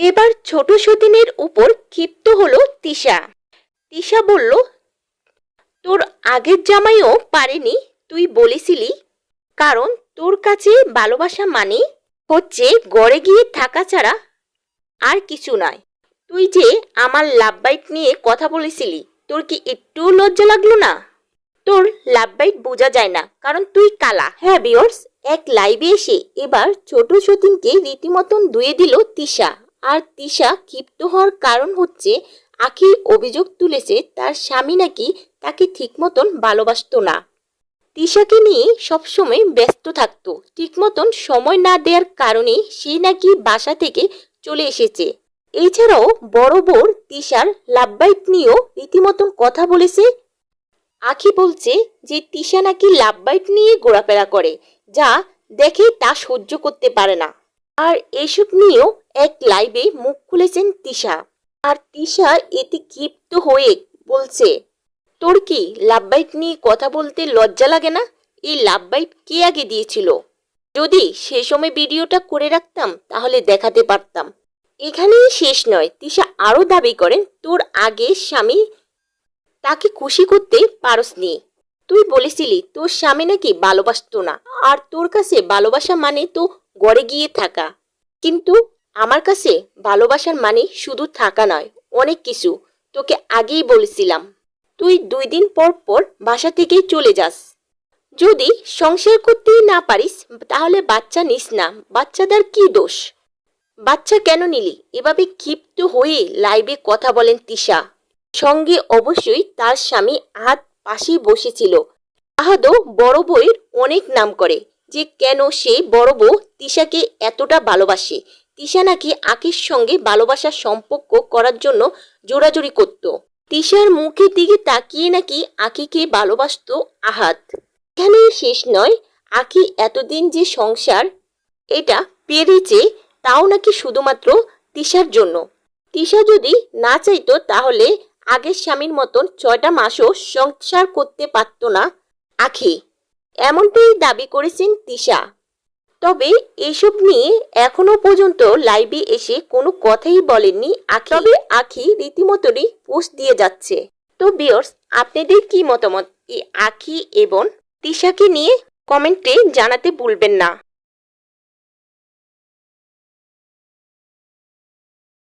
এবার ছোট সতীনের উপর ক্ষিপ্ত হলো তিশা। তিশা বলল, তোর আগের জামাইও পারেনি, তুই বলেছিলি। কারণ তোর কাছে ভালোবাসা মানে হচ্ছে গড়ে গিয়ে থাকা ছাড়া আর কিছু নয়। তুই যে আমার লাভ বাইট নিয়ে কথা বলেছিলি, তোর কি একটু লজ্জা লাগল না? তোর লাভ বাইট বোঝা যায় না, কারণ তুই কালা হ্যাঁ বিয়র্স এক লাইভে এসে এবার ছোট সতীনকে রীতিমতন ধুয়ে দিল তিশা। আর তিশা ক্ষিপ্ত হওয়ার কারণ হচ্ছে আখি অভিযোগ তুলেছে তার স্বামী নাকি তাকে ঠিক মতন ভালোবাসতো না। তিশাকে নিয়ে সবসময় ব্যস্ত থাকতো। ঠিক মতন সময় না দেওয়ার কারণে সে নাকি বাসা থেকে চলে এসেছে। এছাড়াও বড় বোর তিশার লাভবাইট নিয়েও রীতিমতন কথা বলেছে। আখি বলছে যে, তিশা নাকি লাভবাইট নিয়ে ঘোরাফেরা করে, যা দেখে তা সহ্য করতে পারে না। আর এসব নিয়েও এক লাইভে মুখ খুলেছেন তিশা। আর তিশা এতে ক্ষিপ্ত হয়ে বলছে, তোর কি লাভবাইট নিয়ে কথা বলতে লজ্জা লাগে না? এই লাভ লাভবাইট কে আগে দিয়েছিল? যদি সে সময় ভিডিওটা করে রাখতাম, তাহলে দেখাতে পারতাম। এখানেই শেষ নয়। তিশা আরও দাবি করেন, তোর আগে স্বামী তাকে খুশি করতে পারসনি তুই বলেছিলি তোর স্বামী নাকি ভালোবাসতো না। আর তোর কাছে ভালোবাসা মানে তো গড়ে গিয়ে থাকা। কিন্তু আমার কাছে ভালোবাসার মানে শুধু থাকা নয়, অনেক কিছু। তোকে আগেই বলেছিলাম। তুই দুই দিন পর পর বাসা থেকে চলে যাস। যদি সংসার করতেই না পারিস, তাহলে বাচ্চা নিস না। বাচ্চাদের কি দোষ? বাচ্চা কেন নিলি? এভাবে ক্ষিপ্ত হয়ে লাইভে কথা বলেন তিশা। সঙ্গে অবশ্যই তার স্বামী আহাত পাশেই বসেছিল। আহাদও বড় বইয়ের অনেক নাম করে। যে কেন সে বড় বউ তিশাকে এতটা ভালোবাসে? তিশা নাকি আকির সঙ্গে ভালোবাসার সম্পর্ক করার জন্য জোরাজুরি করত। তিশার মুখের দিকে তাকিয়ে নাকি আকিকে ভালোবাসতো আহাত। এখানেই শেষ নয়, আকি এতদিন যে সংসার এটা পেরেছে তাও নাকি শুধুমাত্র তিশার জন্য। তিশা যদি না চাইতো তাহলে আগের স্বামীর মতন ছয়টা মাসও সংসার করতে পারতো না আখি এমনটাই দাবি করেছেন তিশা। তবে এসব নিয়ে এখনও পর্যন্ত লাইভে এসে কোনো কথাই বলেননি আখি। তবে আখি রীতিমতনই পোস্ট দিয়ে যাচ্ছে। তো বিয়র্স আপনাদের কি মতামত? এই আখি এবং তিশাকে নিয়ে কমেন্টে জানাতে ভুলবেন না।